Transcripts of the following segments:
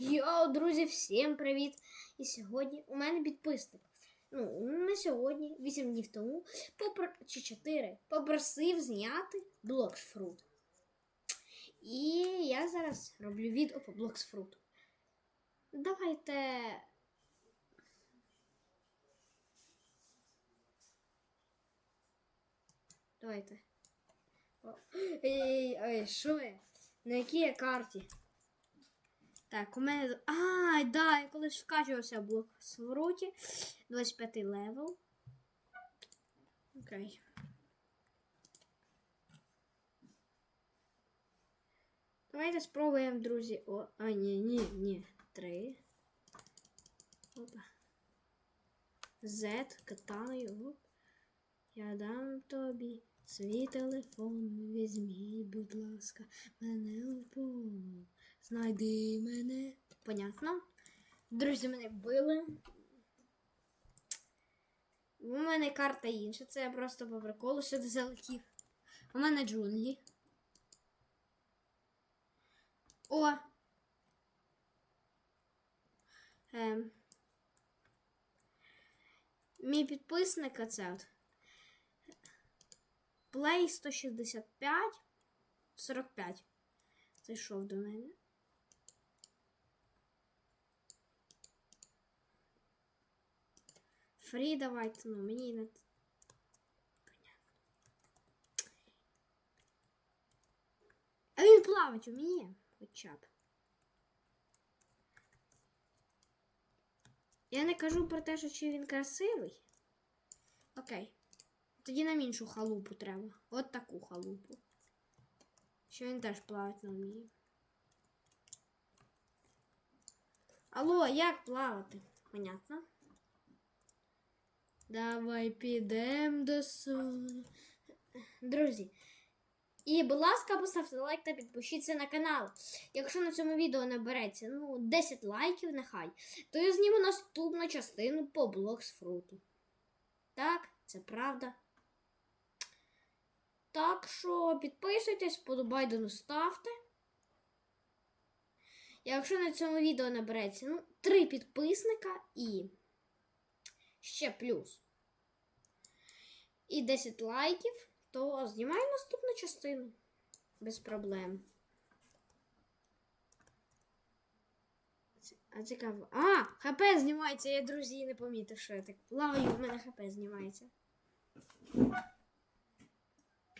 Йоу, друзі, всім привіт! І сьогодні у мене підписник. Ну, не сьогодні, 8 днів тому, попр... чи 4, попросив зняти блоксфрут. І я зараз роблю відео по блоксфруту. Давайте. Давайте. О, Ей, ей, що я? На якій я карті? Так, у мене. А, да, я колись вкачувався блок свороті. 25 левел. Окей. Давайте спробуємо, друзі. О, а, ні, ні, ні. Три. Опа. Z, катаною. Я дам тобі свій телефон. Візьмі, будь ласка, мене у. Знайди мене. Понятно? Друзі, мене вбили. У мене карта інша, це я просто по приколу сюди залетів. У мене джунглі. О! Ем. Мій підписник оце от. Play 165 45. Зайшов до мене. Фрі давайте, ну мені не. А він плавати вміє хоча б. Я не кажу про те, що чи він красивий. Окей. Тоді нам іншу халупу треба. От таку халупу. Що він теж плавати не вміє. Алло, як плавати? Понятно. Давай підемо до суду. Друзі. І, будь ласка, поставте лайк та підпишіться на канал. Якщо на цьому відео набереться ну, 10 лайків, нехай, то я зніму наступну частину по блоксфруту. Так, це правда. Так що підписуйтесь, подобайдену ставте. Якщо на цьому відео набереться ну, 3 підписника і ще плюс. І 10 лайків, то знімаю наступну частину. Без проблем. А цікаво. А, ХП знімається, я друзі не помітив, що я так плаваю, в мене ХП знімається.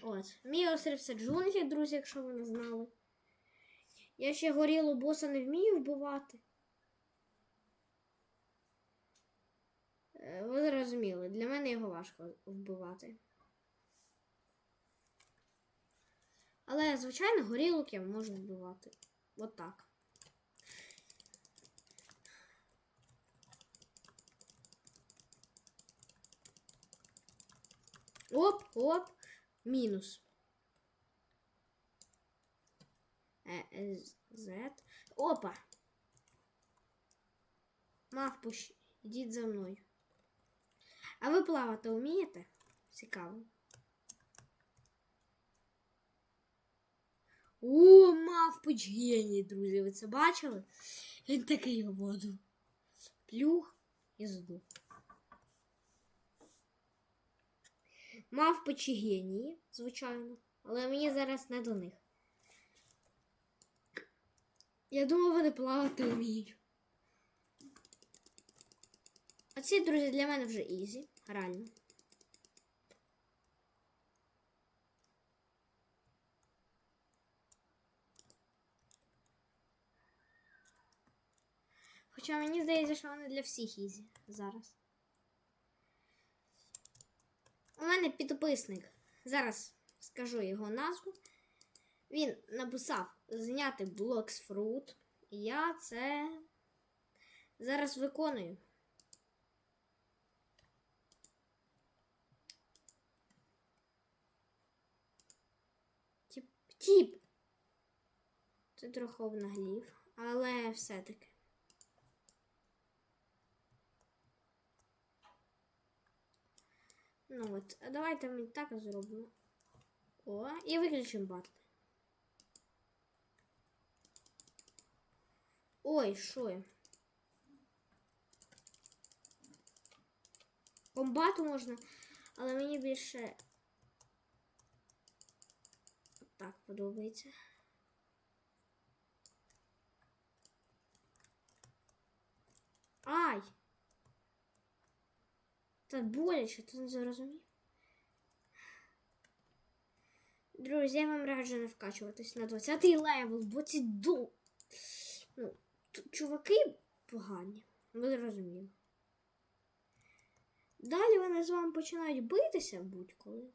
От. Мій острів це джунглі, друзі, якщо ви не знали. Я ще горілу боса не вмію вбивати. Е, Ви зрозуміли, для мене його важко вбивати. Але, звичайно, горілок я можу вбивати. От так. Оп, оп, мінус. Е, е, Z. Опа. Мавпуш, ідіть за мною. А ви плавати вмієте? Цікаво. О, мавпуч геній, друзі. Ви це бачили? Він такий в воду. Плюх і здух. Мавпочі генії, звичайно. Але мені зараз не до них. Я думав, вони плавати вміють. А ці, друзі, для мене вже ізі. Реально. Хоча мені здається, що вони для всіх ізі зараз. У мене підписник. Зараз скажу його назву. Він написав зняти Bloxfruit. І я це зараз виконую. Тіп. Це трохи обнаглів, але все-таки. Ну от, а давайте ми так зробимо. О, і виключимо батл. О, Ой, що я? Комбату можна, але мені більше так подобається. Ай! Та боляче, ти не зрозумів. Друзі, я вам раджу не вкачуватись на 20-й левел, бо ці ду. Ну, чуваки погані. Ви зрозуміли. Далі вони з вами починають битися будь-коли.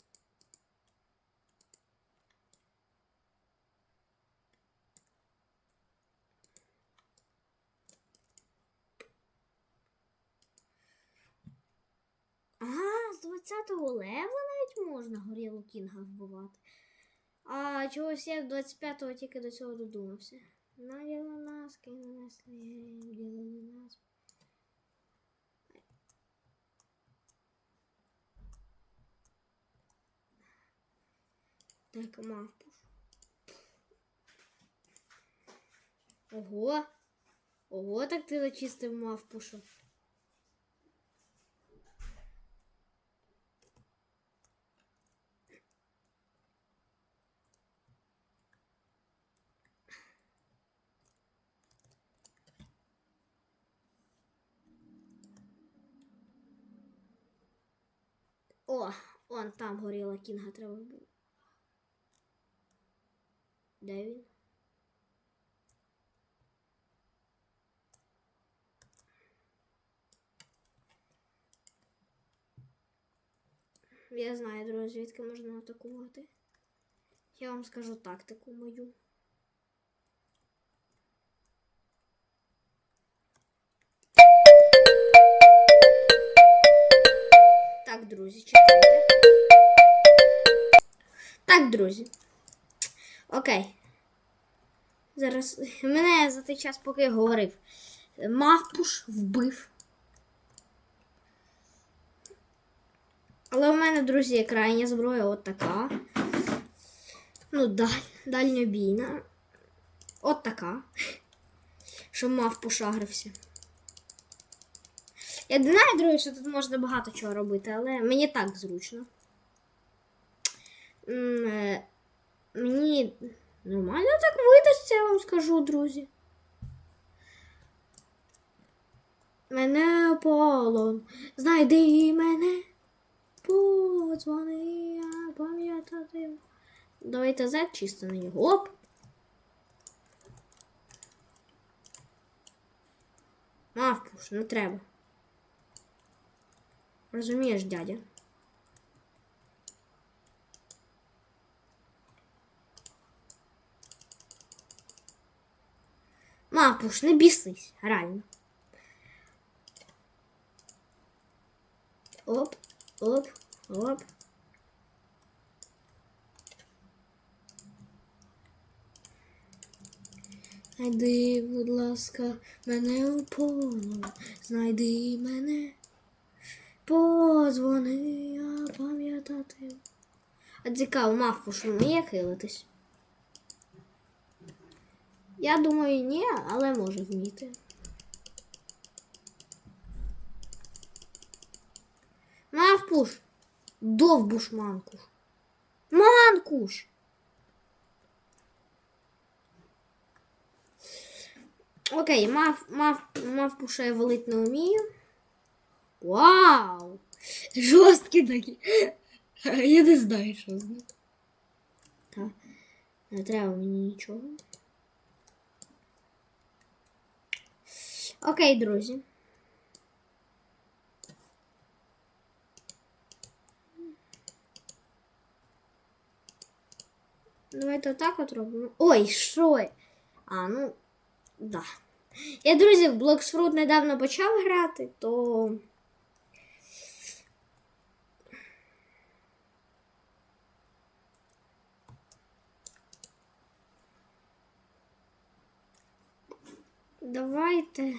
Ага, з 20-го левела навіть можна горілу кінга вбивати. А чогось я 25-го тільки до цього додумався. Наділи нас, кинули нас, ділили нас. Так, мавпуш. Ого. Ого, так ти зачистив мавпушу он там горіла кінга треба вбити. Де він? Я знаю, друзі, звідки можна атакувати. Я вам скажу тактику мою. Так, друзі, чекайте. Так, друзі. Окей. Зараз мене за той час, поки я говорив, мавпуш вбив. Але у мене, друзі, крайня зброя от така. Ну, даль, дальньобійна. От така. Щоб мавпуш агрився. Я не знаю, друзі, що тут можна багато чого робити, але мені так зручно. Е, Мені нормально так видасться, я вам скажу, друзі. Мене полон, знайди мене, подзвони, я пам'ятати. Давайте Z чисто на нього. Оп. Мавпуш, не треба. Розумієш, дядя? Мапуш, не бісись, реально. Оп, оп, оп. Знайди, будь ласка, мене у полу, знайди мене. Позвони, я пам'ятати. А цікаво, мавпуш вміє хилитись? Я думаю, ні, але може вміти. Мавпуш! Довбуш манкуш. Манкуш! Окей, мав, мав, мавпуша я валить не вмію. Вау! Жорсткі такі. Я не знаю, що з них. Так. Не треба мені нічого. Окей, друзі. Давайте отак от робимо. Ой, що? А, ну, да. Я, друзі, в Bloxfruit недавно почав грати, то. Давайте.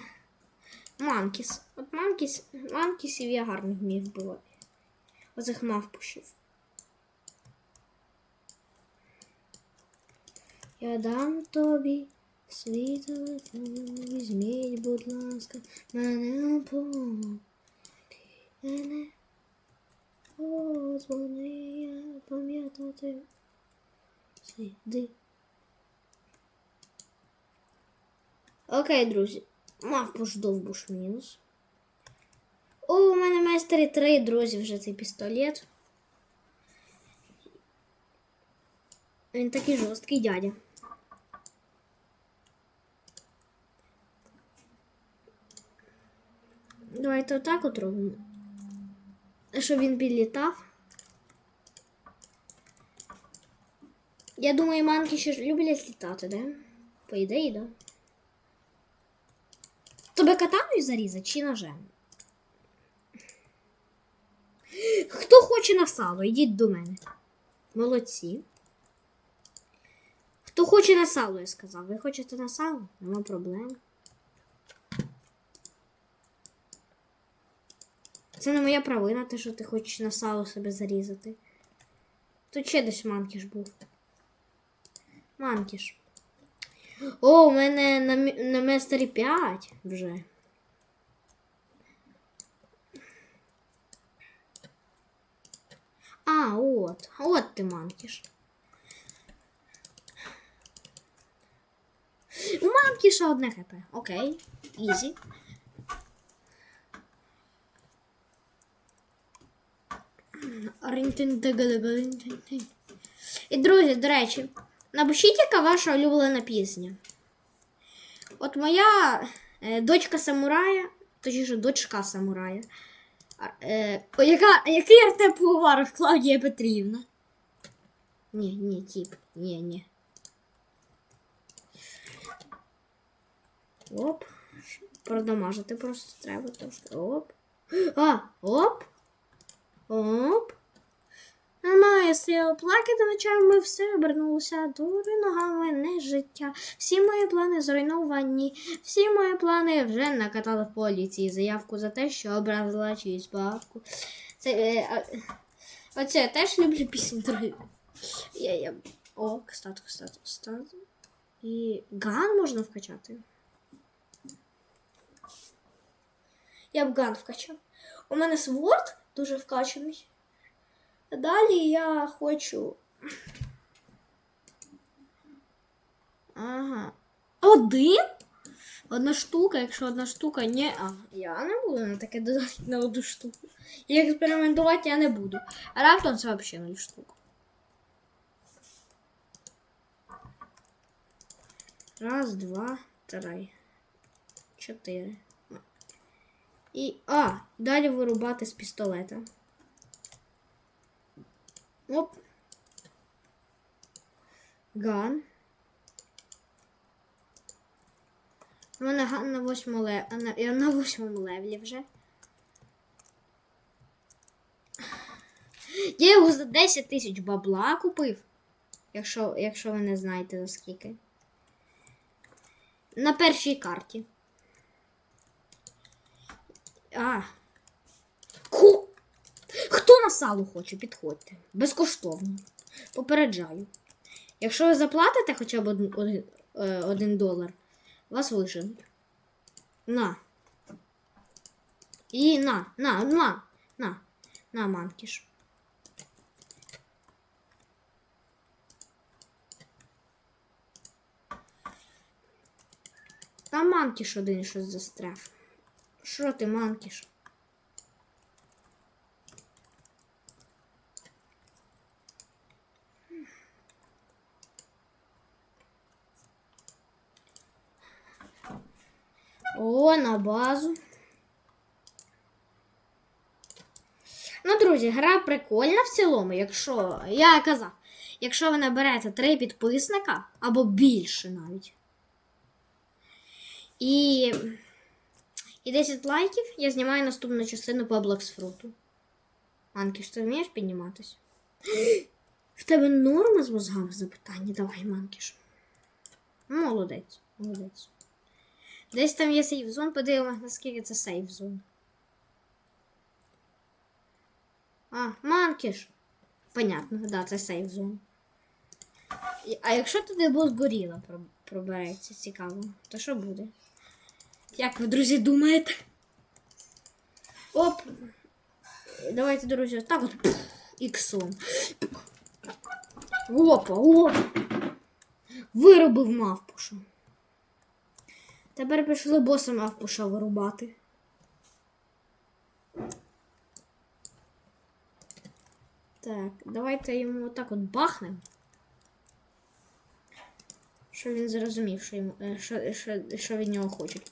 Манкіс. От Манкіс, Манкісів я гарно вмію вбивати. Оцих мавпушів. Я дам тобі свій телефон, візьмі будь ласка, мене опомни. Мене позвони, я пам'ятати. Сиди. Окей, друзі. Мав пождовбуш мінус. О, у мене майстері три, друзі, вже цей пістолет. Він такий жорсткий дядя. Давайте отак от робимо. Щоб він підлітав. Я думаю, манки ще люблять літати, да? По ідеї, да? Тебе катаною зарізати чи ножем? Хто хоче на сало, йдіть до мене. Молодці. Хто хоче на сало, я сказав. Ви хочете на сало? Нема проблем. Це не моя провина, те, що ти хочеш на сало себе зарізати. Тут ще десь манкіш був. Манкіш. О, у мене на, на мистері 5 вже. А, от. От ти манкіш. У манкіша одне хп. Окей. Ізі. І друзі, до речі, напишіть, яка ваша улюблена пісня. От моя е, дочка самурая, точніше, дочка самурая. Е, яка, який Артем Пивоваров Клавдія Петрівна? Ні, ні, тип. Ні, ні. Оп. Продамажити просто треба трошки. Оп. А, оп. Оп. Немає сил плакати ночами, ми все обернулося дури ногами, не життя. Всі мої плани зруйновані, всі мої плани вже накатали в поліції заявку за те, що образила чиюсь бабку. Це, е, оце я теж люблю пісні, друзі. Я, я... О, кстати, кстати, кстати. І ган можна вкачати. Я б ган вкачав. У мене сворд дуже вкачаний. Далі я хочу. Ага. Один? Одна штука, якщо одна штука, ні. А, я не буду на таке додати на одну штуку. І експериментувати я не буду. А раптом це взагалі нуль штук. Раз, два, три, чотири. І. А, далі вирубати з пістолета. Оп. Ган. У мене ган на восьмому лев... на... я на восьмому левелі вже. Я його за 10 тисяч бабла купив. Якщо, якщо ви не знаєте за скільки. На першій карті. А. Сало хоче, підходьте. Безкоштовно. Попереджаю. Якщо ви заплатите хоча б один, один, е, один долар, вас виженуть. На. І на, на, на, на, на, манкіш. Там манкіш один щось застряв. Що ти, манкіш? О, на базу. Ну, друзі, гра прикольна в цілому, якщо. Я казав, якщо ви наберете три підписника або більше навіть. І. І 10 лайків я знімаю наступну частину по Блоксфруту. Манкіш, ти вмієш підніматись? В тебе норма з мозгами запитання? Давай, Манкіш. Молодець, молодець. Десь там є сейф зон, подивимось, наскільки це сейф зон. А, манкіш. Понятно, да, це сейф зон. А якщо туди бос горіла про- пробереться, цікаво, то що буде? Як ви, друзі, думаєте? Оп. Давайте, друзі, так от пф, іксом. Опа, опа. Виробив мавпуша. Тепер пішли боса мавпуша вирубати. Так, давайте йому отак от бахнемо. Що він зрозумів, що, йому, е, що, що, що від нього хочуть.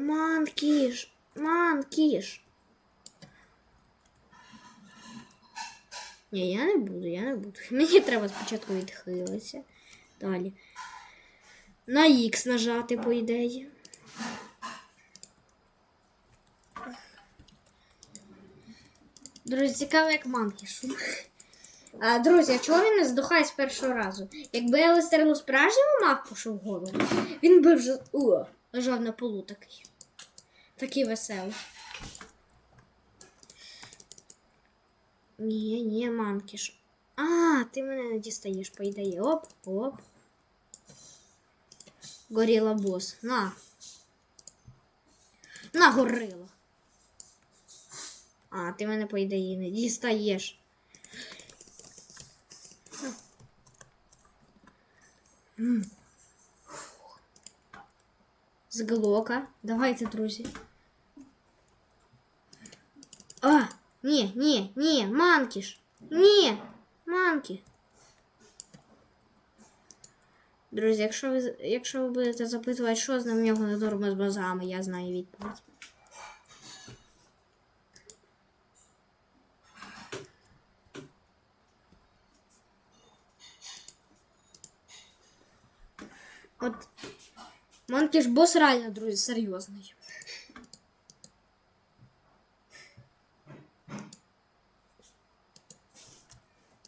Манкіш! Манкіш! Ні, я не буду, я не буду. Мені треба спочатку відхилитися. Далі. На Х нажати, по ідеї. Друзі, цікаво, як манкіш. А, друзі, а чого він не здохає з першого разу? Якби я стрілу справжньому мавпушу в голову, він би вже о, лежав на полу такий. Такий веселий. Ні, ні, манкіш. А, ти мене не дістаєш, по. Оп, оп. Горіла бос. На. На горила. А, ти мене, по ідеї, не дістаєш. З глока. Давайте, друзі. А, ні, ні, ні, манкіш. Ні, манкі. Друзі, якщо ви, якщо ви будете запитувати, що з ним в нього не норма з базами, я знаю відповідь. От Манкіш бос реально, друзі, серйозний.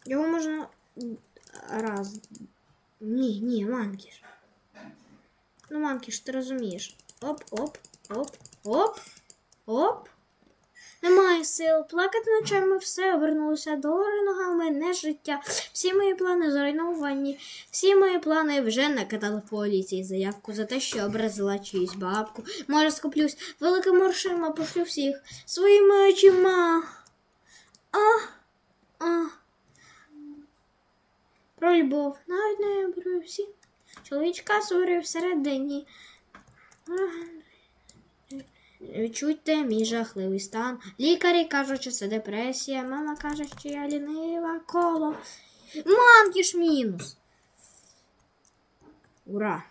Його можна раз. Ні, ні, манкіш. Ну, манкіш, ти розумієш. Оп, оп, оп, оп. Немає сил. Плакати ночами все обернулося до гори ногами, не життя. Всі мої плани зруйновані. Всі мої плани вже накатали в поліції заявку за те, що образила чиюсь бабку. Може, скуплюсь великими грошима, пошлю всіх своїми очима. А, а. Про любов. Навіть не беру всі. Чоловічка створює всередині. Відчуйте мій жахливий стан. Лікарі кажуть, що це депресія. Мама каже, що я лінива коло. Манкіш мінус. Ура!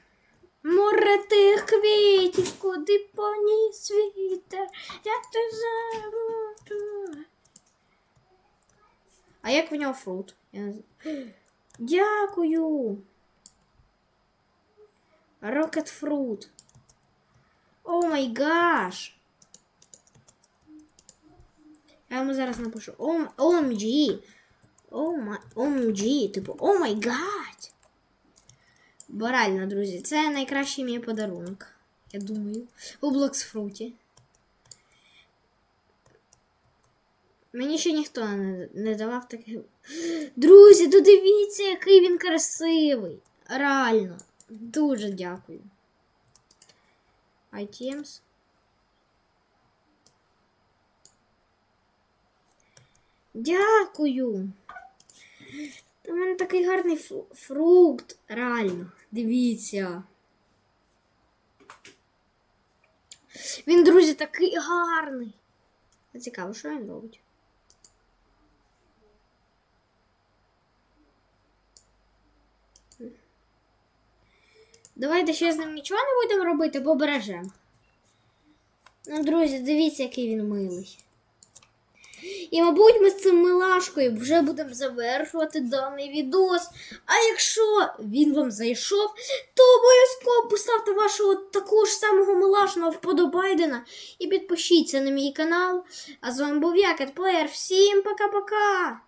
Море тих квітів, куди поніс вітер, як ти забуду. А як в нього фрут? Я. Дякую. Рокет фрут. О май гаш. Я йому зараз напишу OMG. OMG, типу, о май гад. Бо реально, друзі, це найкращий мій подарунок. Я думаю. У Блоксфруті. Мені ще ніхто не, не давав таких. Друзі, додивіться, який він красивий. Реально. Дуже дякую. Items. Дякую. У мене такий гарний фрукт. Реально. Дивіться. Він, друзі, такий гарний. Цікаво, що він робить. Давайте ще з ним нічого не будемо робити, бо бережемо. Ну, друзі, дивіться, який він милий. І, мабуть, ми з цим милашкою вже будемо завершувати даний відос. А якщо він вам зайшов, то обов'язково поставте вашого такого ж самого милашного вподобайдена і підпишіться на мій канал. А з вами був я, Катплеєр. Всім пока-пока!